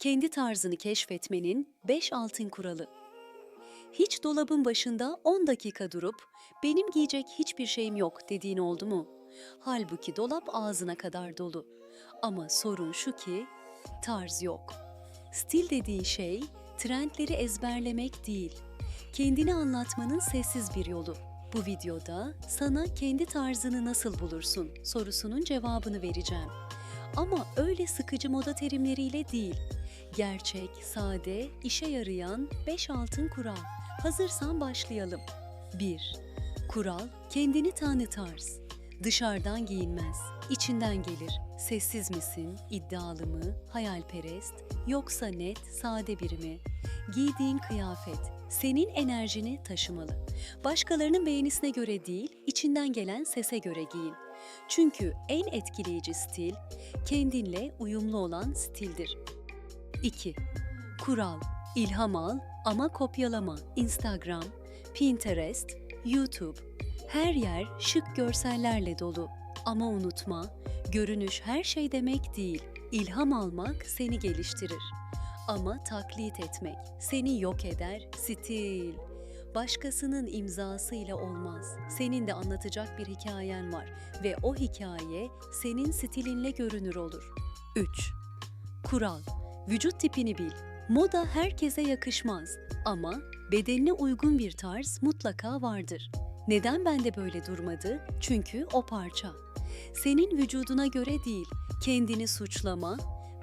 Kendi tarzını keşfetmenin 5 altın kuralı. Hiç dolabın başında 10 dakika durup benim giyecek hiçbir şeyim yok dediğin oldu mu? Halbuki dolap ağzına kadar dolu. Ama sorun şu ki tarz yok. Stil dediğin şey trendleri ezberlemek değil. Kendini anlatmanın sessiz bir yolu. Bu videoda sana kendi tarzını nasıl bulursun sorusunun cevabını vereceğim. Ama öyle sıkıcı moda terimleriyle değil. Gerçek, sade, işe yarayan 5 altın kural. Hazırsan başlayalım. 1. Kural, kendini tanı tarz. Dışarıdan giyinmez, içinden gelir. Sessiz misin, iddialı mı, hayalperest, yoksa net, sade biri mi? Giydiğin kıyafet, senin enerjini taşımalı. Başkalarının beğenisine göre değil, içinden gelen sese göre giyin. Çünkü en etkileyici stil, kendinle uyumlu olan stildir. 2. Kural, ilham al ama kopyalama. Instagram, Pinterest, YouTube. Her yer şık görsellerle dolu. Ama unutma, görünüş her şey demek değil. İlham almak seni geliştirir. Ama taklit etmek seni yok eder, stil. Başkasının imzasıyla olmaz. Senin de anlatacak bir hikayen var ve o hikaye senin stilinle görünür olur. 3. Kural. Vücut tipini bil. Moda herkese yakışmaz ama bedenine uygun bir tarz mutlaka vardır. Neden bende böyle durmadı? Çünkü o parça. Senin vücuduna göre değil, kendini suçlama,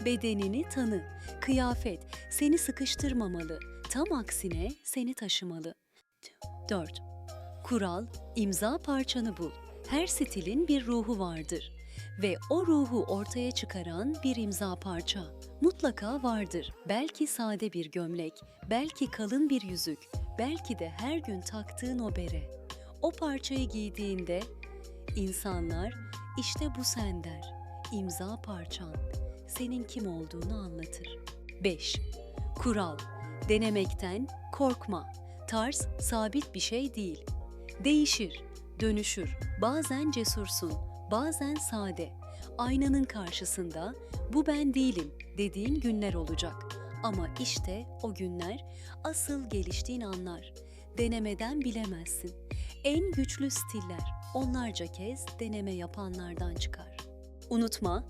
bedenini tanı. Kıyafet seni sıkıştırmamalı, tam aksine seni taşımalı. 4. Kural, imza parçanı bul. Her stilin bir ruhu vardır ve o ruhu ortaya çıkaran bir imza parça mutlaka vardır. Belki sade bir gömlek, belki kalın bir yüzük, belki de her gün taktığın o bere. O parçayı giydiğinde insanlar işte bu sen der. İmza parçan senin kim olduğunu anlatır. 5. Kural Denemekten korkma. Tarz sabit bir şey değil. Değişir, dönüşür. Bazen cesursun, bazen sade. Aynanın karşısında bu ben değilim dediğin günler olacak. Ama işte o günler asıl geliştiğin anlar. Denemeden bilemezsin. En güçlü stiller onlarca kez deneme yapanlardan çıkar. Unutma,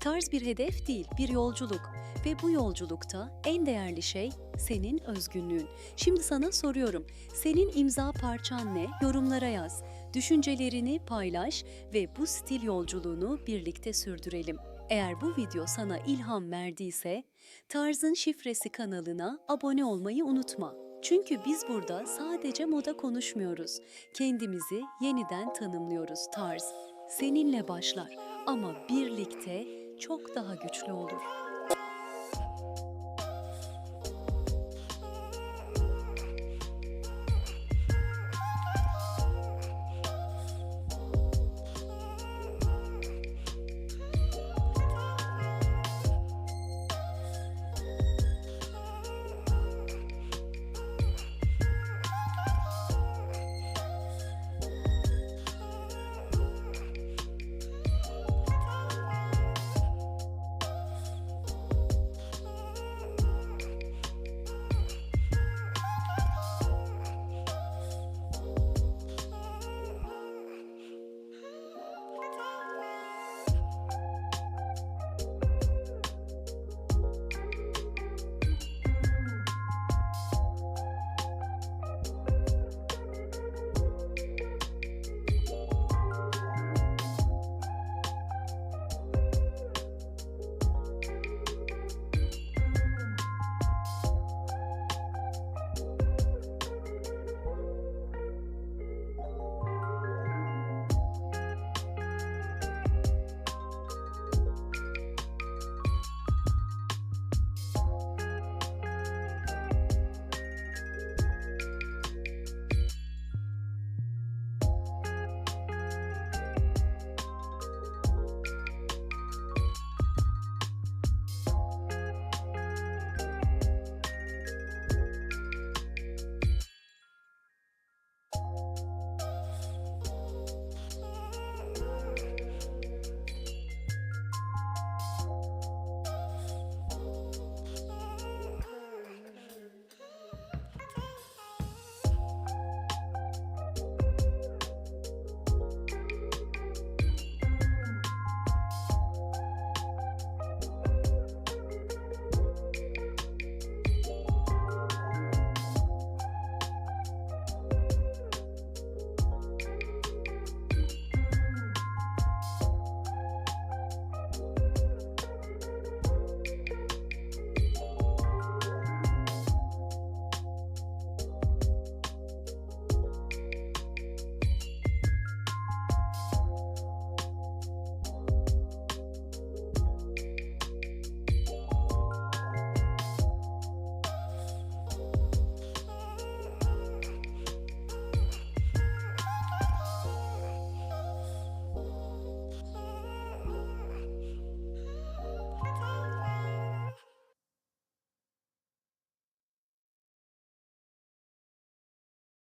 tarz bir hedef değil, bir yolculuk ve bu yolculukta en değerli şey senin özgünlüğün. Şimdi sana soruyorum. Senin imza parçan ne? Yorumlara yaz. Düşüncelerini paylaş ve bu stil yolculuğunu birlikte sürdürelim. Eğer bu video sana ilham verdiyse, Tarzın Şifresi kanalına abone olmayı unutma. Çünkü biz burada sadece moda konuşmuyoruz. Kendimizi yeniden tanımlıyoruz tarz. Seninle başlar ama birlikte çok daha güçlü olur.